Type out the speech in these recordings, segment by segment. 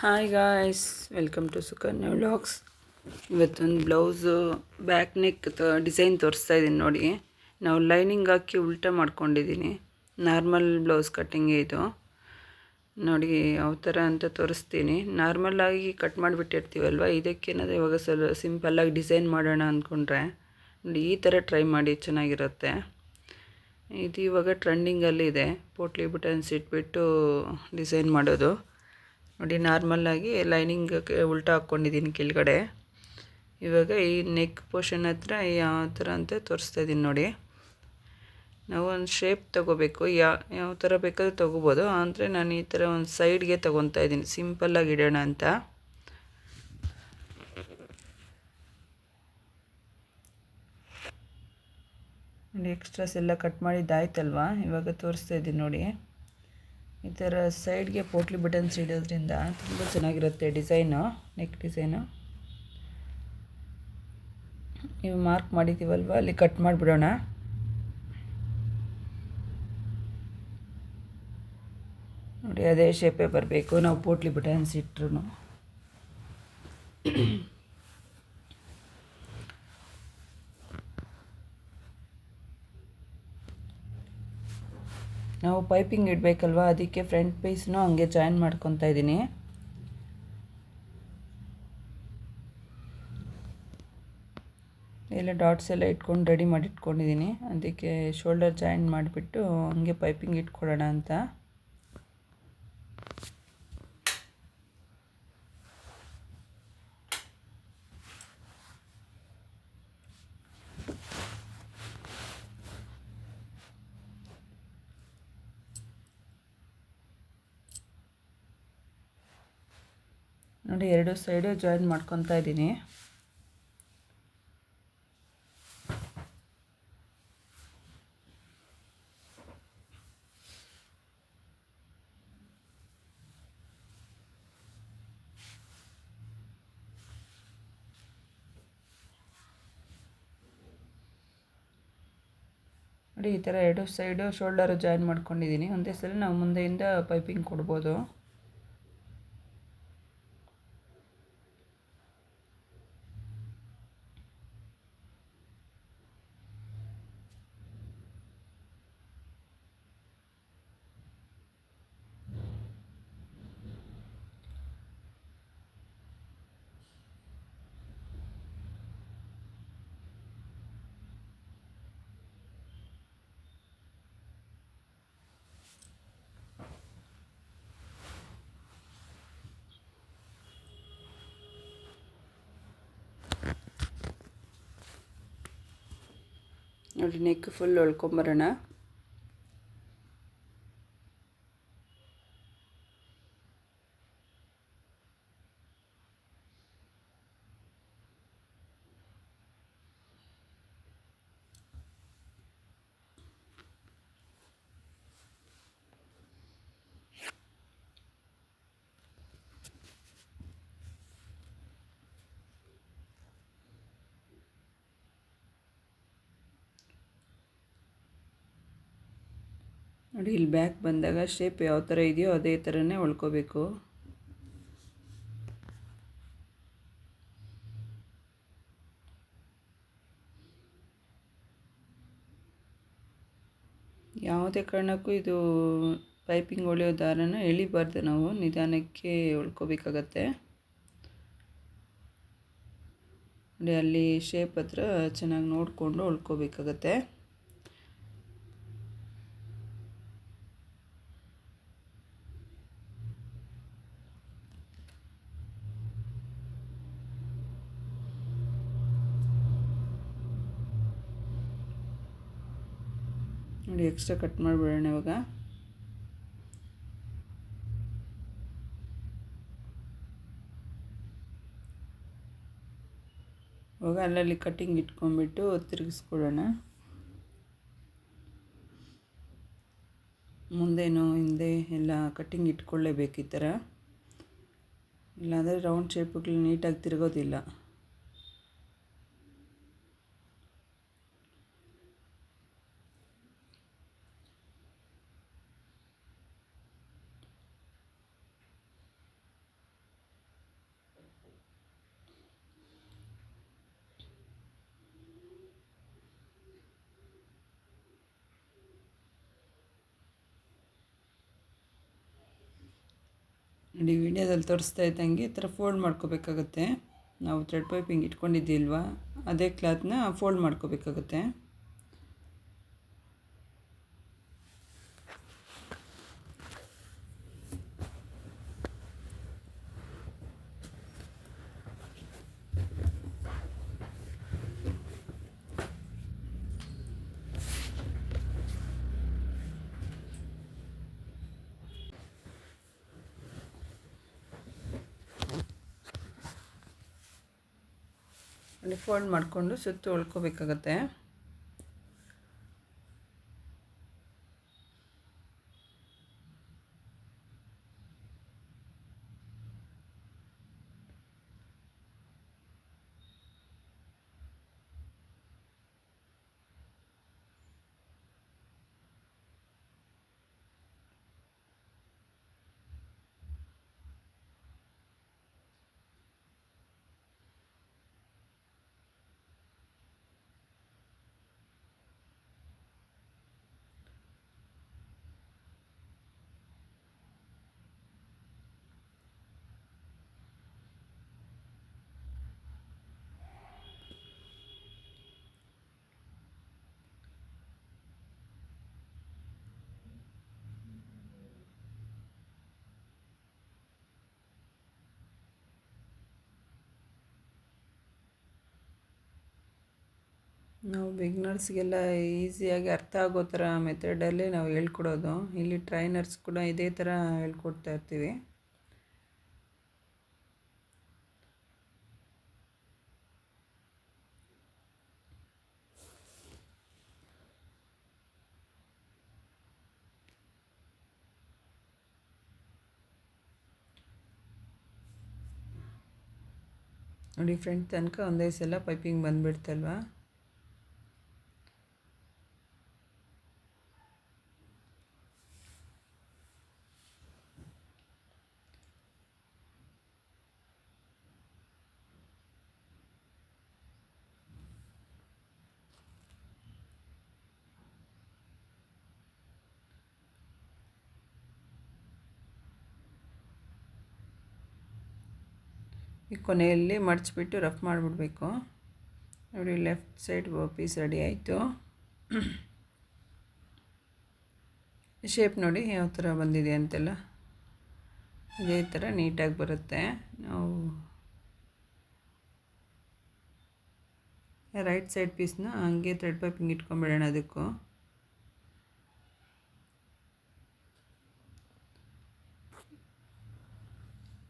Hi guys welcome to Sukanya vlogs ಇವತ್ತೊಂದು blouse back neck design ತೋರಿಸ್ತಾ ಇದ್ದೀನಿ ನೋಡಿ. ನಾವು ಲೈನಿಂಗ್ ಹಾಕಿ ಉಲ್ಟಾ ಮಾಡ್ಕೊಂಡಿದ್ದೀನಿ. ನಾರ್ಮಲ್ ಬ್ಲೌಸ್ ಕಟ್ಟಿಂಗ್ ಇದು. ನೋಡಿ, ಯಾವ ಥರ ಅಂತ ತೋರಿಸ್ತೀನಿ. ನಾರ್ಮಲ್ಲಾಗಿ ಕಟ್ ಮಾಡಿಬಿಟ್ಟಿರ್ತೀವಲ್ವ? ಇದಕ್ಕೇನಾದರೂ ಇವಾಗ ಸ್ವಲ್ಪ ಸಿಂಪಲ್ಲಾಗಿ ಡಿಸೈನ್ ಮಾಡೋಣ ಅಂದ್ಕೊಂಡ್ರೆ ನೋಡಿ, ಈ ಥರ ಟ್ರೈ ಮಾಡಿ ಚೆನ್ನಾಗಿರುತ್ತೆ. ಇದು ಇವಾಗ ಟ್ರೆಂಡಿಂಗಲ್ಲಿದೆ ಪೋಟ್ಲಿ ಬಟನ್ಸ್ ಇಟ್ಬಿಟ್ಟು ಡಿಸೈನ್ ಮಾಡೋದು. ನೋಡಿ ನಾರ್ಮಲ್ಲಾಗಿ ಲೈನಿಂಗ್ ಉಲ್ಟಾ ಹಾಕ್ಕೊಂಡಿದ್ದೀನಿ ಕೆಳಗಡೆ. ಇವಾಗ ಈ ನೆಕ್ ಪೋರ್ಷನ್ ಹತ್ರ ಯಾವ ಥರ ಅಂತ ತೋರಿಸ್ತಾ ಇದ್ದೀನಿ ನೋಡಿ. ನಾವು ಒಂದು ಶೇಪ್ ತೊಗೋಬೇಕು. ಯಾ, ಯಾವ ಥರ ಬೇಕಾದರೂ ತೊಗೋಬೋದು. ಅಂದರೆ ನಾನು ಈ ಥರ ಒಂದು ಸೈಡ್ಗೆ ತೊಗೊತಾ ಇದ್ದೀನಿ ಸಿಂಪಲ್ಲಾಗಿ ಇಡೋಣ ಅಂತ. ಎಕ್ಸ್ಟ್ರಾಸ್ ಎಲ್ಲ ಕಟ್ ಮಾಡಿದ್ದಾಯ್ತಲ್ವಾ? ಇವಾಗ ತೋರಿಸ್ತಾ ಇದ್ದೀನಿ ನೋಡಿ. ಈ ಥರ ಸೈಡ್ಗೆ ಪೋಟ್ಲಿ ಬಟನ್ಸ್ ಇಡೋದ್ರಿಂದ ತುಂಬ ಚೆನ್ನಾಗಿರುತ್ತೆ ಡಿಸೈನು, ನೆಕ್ ಡಿಸೈನು. ನೀವು ಮಾರ್ಕ್ ಮಾಡಿದ್ದೀವಲ್ವ? ಅಲ್ಲಿ ಕಟ್ ಮಾಡಿಬಿಡೋಣ. ನೋಡಿ, ಅದೇ ಶೇಪೇ ಬರಬೇಕು. ನಾವು ಪೋಟ್ಲಿ ಬಟನ್ಸ್ ಇಟ್ಟರು ನಾವು ಪೈಪಿಂಗ್ ಇಡಬೇಕಲ್ವ? ಅದಕ್ಕೆ ಫ್ರಂಟ್ ಪೀಸ್ನೂ ಹಂಗೆ ಜಾಯಿನ್ ಮಾಡ್ಕೊತಾ ಇದ್ದೀನಿ. ಎಲ್ಲ ಡಾಟ್ಸ್ ಎಲ್ಲ ಇಟ್ಕೊಂಡು ರೆಡಿ ಮಾಡಿ ಇಟ್ಕೊಂಡಿದ್ದೀನಿ ಅದಕ್ಕೆ ಶೋಲ್ಡರ್ ಜಾಯಿನ್ ಮಾಡಿಬಿಟ್ಟು ಹಂಗೆ ಪೈಪಿಂಗ್ ಇಟ್ಕೊಳ್ಳೋಣ ಅಂತ. ನೋಡಿ ಎರಡು ಸೈಡು ಜಾಯಿನ್ ಮಾಡ್ಕೊತಾ ಇದ್ದೀನಿ. ನೋಡಿ ಈ ಥರ ಎರಡು ಸೈಡು ಶೋಲ್ಡರು ಜಾಯಿನ್ ಮಾಡ್ಕೊಂಡಿದ್ದೀನಿ. ಒಂದೇ ಸಲ ನಾವು ಮುಂದೆಯಿಂದ ಪೈಪಿಂಗ್ ಕೊಡ್ಬೋದು. ನೋಡಿ ನೆಕ್ ಫುಲ್ ಹೊಳ್ಕೊಂಬರೋಣ ನೋಡಿ, ಇಲ್ಲಿ ಬ್ಯಾಕ್ ಬಂದಾಗ ಶೇಪ್ ಯಾವ ಥರ ಇದೆಯೋ ಅದೇ ಥರನೇ ಉಳ್ಕೋಬೇಕು ಯಾವುದೇ ಕಾರಣಕ್ಕೂ ಇದು ಪೈಪಿಂಗ್ ಹೊಳೆಯೋ ದಾರನ ಎಳಿಬಾರ್ದು ನಾವು, ನಿಧಾನಕ್ಕೆ ಉಳ್ಕೋಬೇಕಾಗತ್ತೆ ನೋಡಿ, ಅಲ್ಲಿ ಶೇಪ್ ಹತ್ರ ಚೆನ್ನಾಗಿ ನೋಡಿಕೊಂಡು ಉಳ್ಕೋಬೇಕಾಗತ್ತೆ ನೋಡಿ ಎಕ್ಸ್ಟ್ರಾ ಕಟ್ ಮಾಡಿಬಿಡೋಣ ಇವಾಗ. ಇವಾಗ ಅಲ್ಲಲ್ಲಿ ಕಟ್ಟಿಂಗ್ ಇಟ್ಕೊಂಡ್ಬಿಟ್ಟು ತಿರುಗಿಸ್ಕೊಡೋಣ. ಮುಂದೇನು ಹಿಂದೆ ಎಲ್ಲ ಕಟ್ಟಿಂಗ್ ಇಟ್ಕೊಳ್ಳೇಬೇಕು ಈ ಥರ. ಇಲ್ಲಾಂದರೆ ರೌಂಡ್ ಶೇಪ್ಗಳು ನೀಟಾಗಿ ತಿರುಗೋದಿಲ್ಲ. ನೋಡಿ ವಿಡಿಯೋದಲ್ಲಿ ತೋರಿಸ್ತಾ ಇದ್ದಂಗೆ ಈ ಥರ ಫೋಲ್ಡ್ ಮಾಡ್ಕೋಬೇಕಾಗುತ್ತೆ. ನಾವು ಥ್ರೆಡ್ ಪೈಪಿಂಗ್ ಇಟ್ಕೊಂಡಿದ್ದಿಲ್ವಾ ಅದೇ ಕ್ಲಾತ್ನ ಫೋಲ್ಡ್ ಮಾಡ್ಕೋಬೇಕಾಗತ್ತೆ. ಅಲ್ಲಿ ಫೋಲ್ಡ್ ಮಾಡಿಕೊಂಡು ಸುತ್ತು ಹೊಳ್ಕೋಬೇಕಾಗತ್ತೆ ನಾವು ಬಿಗ್ನರ್ಸ್ಗೆಲ್ಲ ಈಸಿಯಾಗಿ ಅರ್ಥ ಆಗೋ ಥರ ಮೆಥಡಲ್ಲೇ ನಾವು ಹೇಳ್ಕೊಡೋದು. ಇಲ್ಲಿ ಟ್ರೈನರ್ಸ್ ಕೂಡ ಇದೇ ಥರ ಹೇಳ್ಕೊಡ್ತಾ ಇರ್ತೀವಿ. ನೋಡಿ ಫ್ರೆಂಡ್ ತನಕ ಒಂದೇ ಸಲ ಪೈಪಿಂಗ್ ಬಂದುಬಿಡ್ತಲ್ವಾ? ಈ ಕೊನೆಯಲ್ಲಿ ಮಡಚಿಬಿಟ್ಟು ರಫ್ ಮಾಡಿಬಿಡ್ಬೇಕು. ನೋಡಿ, ಲೆಫ್ಟ್ ಸೈಡ್ ಪೀಸ್ ರೆಡಿ ಆಯಿತು. ಶೇಪ್ ನೋಡಿ, ಯಾವ ಥರ ಬಂದಿದೆ ಅಂತೆಲ್ಲ. ಇದೇ ಥರ ನೀಟಾಗಿ ಬರುತ್ತೆ. ನಾವು ರೈಟ್ ಸೈಡ್ ಪೀಸ್ನ ಹಂಗೆ ಥ್ರೆಡ್ ಪೈಪಿಂಗ್ ಇಟ್ಕೊಂಬಿಡೋಣ ಅದಕ್ಕೂ.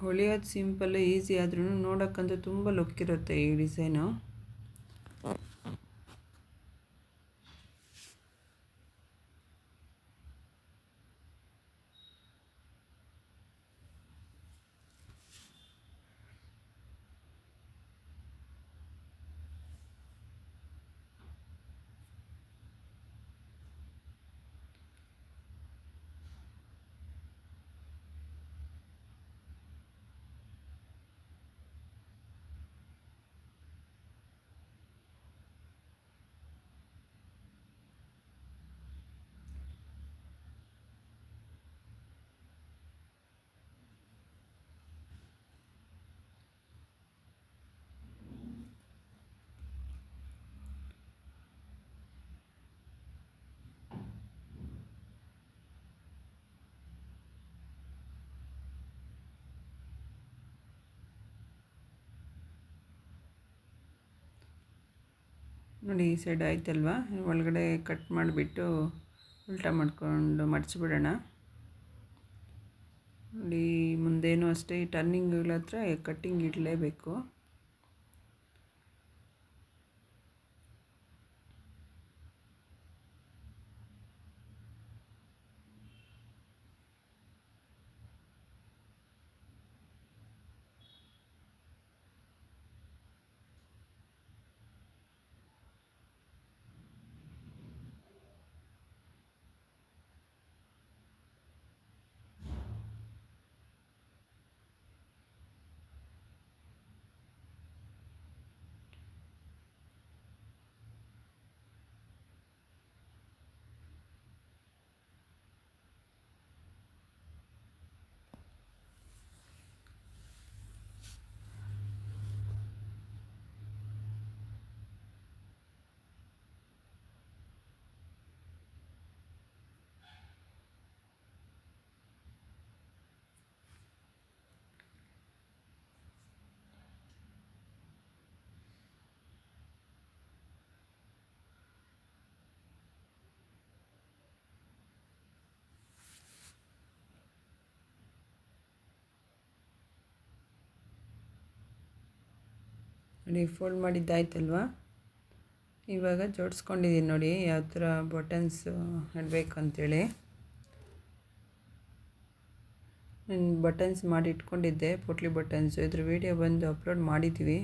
ಹೊಲಿಯೋದು ಸಿಂಪಲ್ಲು ಈಸಿ ಆದ್ರೂ ನೋಡೋಕ್ಕಂತೂ ತುಂಬ ಲುಕ್ ಇರುತ್ತೆ ಈ ಡಿಸೈನು ನೋಡಿ ಈ ಸೈಡ್ ಆಯ್ತಲ್ವಾ? ಒಳಗಡೆ ಕಟ್ ಮಾಡಿಬಿಟ್ಟು ಉಲ್ಟಾ ಮಾಡಿಕೊಂಡು ಮಡಚಿಬಿಡೋಣ ನೋಡಿ, ಮುಂದೇನು ಅಷ್ಟೇ ಟರ್ನಿಂಗ್ಗಳ ಹತ್ರ ಕಟ್ಟಿಂಗ್ ಇಡಲೇಬೇಕು. ನೋಡಿ ಫೋಲ್ಡ್ ಮಾಡಿದ್ದಾಯ್ತಲ್ವಾ? ಇವಾಗ ಜೋಡಿಸ್ಕೊಂಡಿದ್ದೀನಿ ನೋಡಿ, ಯಾವ ಥರ ಬಟನ್ಸ್ ಇಡಬೇಕು ಅಂತೇಳಿ. ನಾನು ಬಟನ್ಸ್ ಮಾಡಿ ಇಟ್ಕೊಂಡಿದ್ದೆ ಪೋಟ್ಲಿ ಬಟನ್ಸು ಇದ್ರ ವಿಡಿಯೋ ಬಂದು ಅಪ್ಲೋಡ್ ಮಾಡಿದ್ದೀವಿ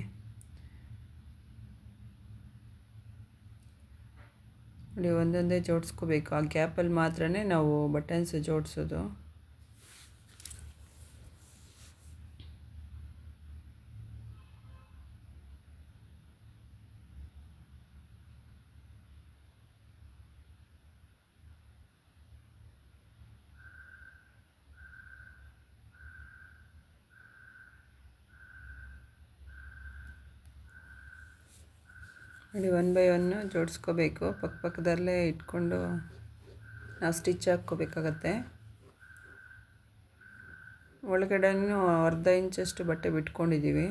ನೋಡಿ, ಒಂದೊಂದೇ ಜೋಡಿಸ್ಕೋಬೇಕು. ಆ ಗ್ಯಾಪಲ್ಲಿ ಮಾತ್ರ ನಾವು ಬಟನ್ಸ್ ಜೋಡಿಸೋದು. ನೋಡಿ ಒನ್ ಬೈ ಒನ್ನು ಜೋಡಿಸ್ಕೋಬೇಕು. ಪಕ್ಕ ಪಕ್ಕದಲ್ಲೇ ಇಟ್ಕೊಂಡು ನಾವು ಸ್ಟಿಚ್ ಹಾಕ್ಕೋಬೇಕಾಗತ್ತೆ. ಒಳಗಡೆನೂ ಅರ್ಧ ಇಂಚಷ್ಟು ಬಟ್ಟೆ ಬಿಟ್ಕೊಂಡಿದ್ದೀವಿ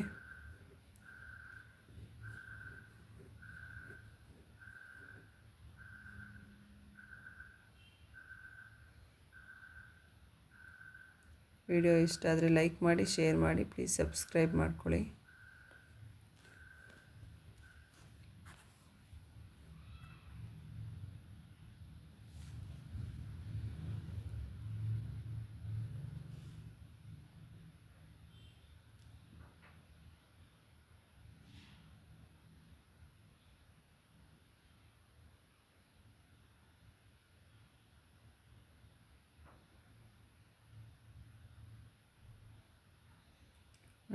ವಿಡಿಯೋ ಇಷ್ಟ ಆದರೆ ಲೈಕ್ ಮಾಡಿ, ಶೇರ್ ಮಾಡಿ ಪ್ಲೀಸ್ ಸಬ್ಸ್ಕ್ರೈಬ್ ಮಾಡ್ಕೊಳ್ಳಿ.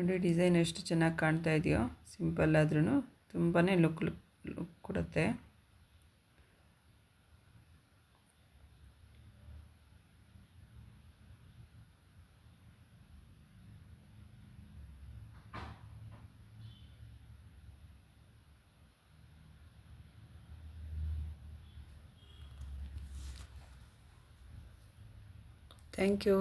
ನೋಡಿ ಡಿಸೈನ್ ಎಷ್ಟು ಚೆನ್ನಾಗಿ ಕಾಣ್ತಾ ಇದೆಯೋ ಸಿಂಪಲ್ ಆದ್ರೂ ತುಂಬಾ ಲುಕ್ ಲುಕ್ ಲುಕ್ ಕೊಡುತ್ತೆ. Thank you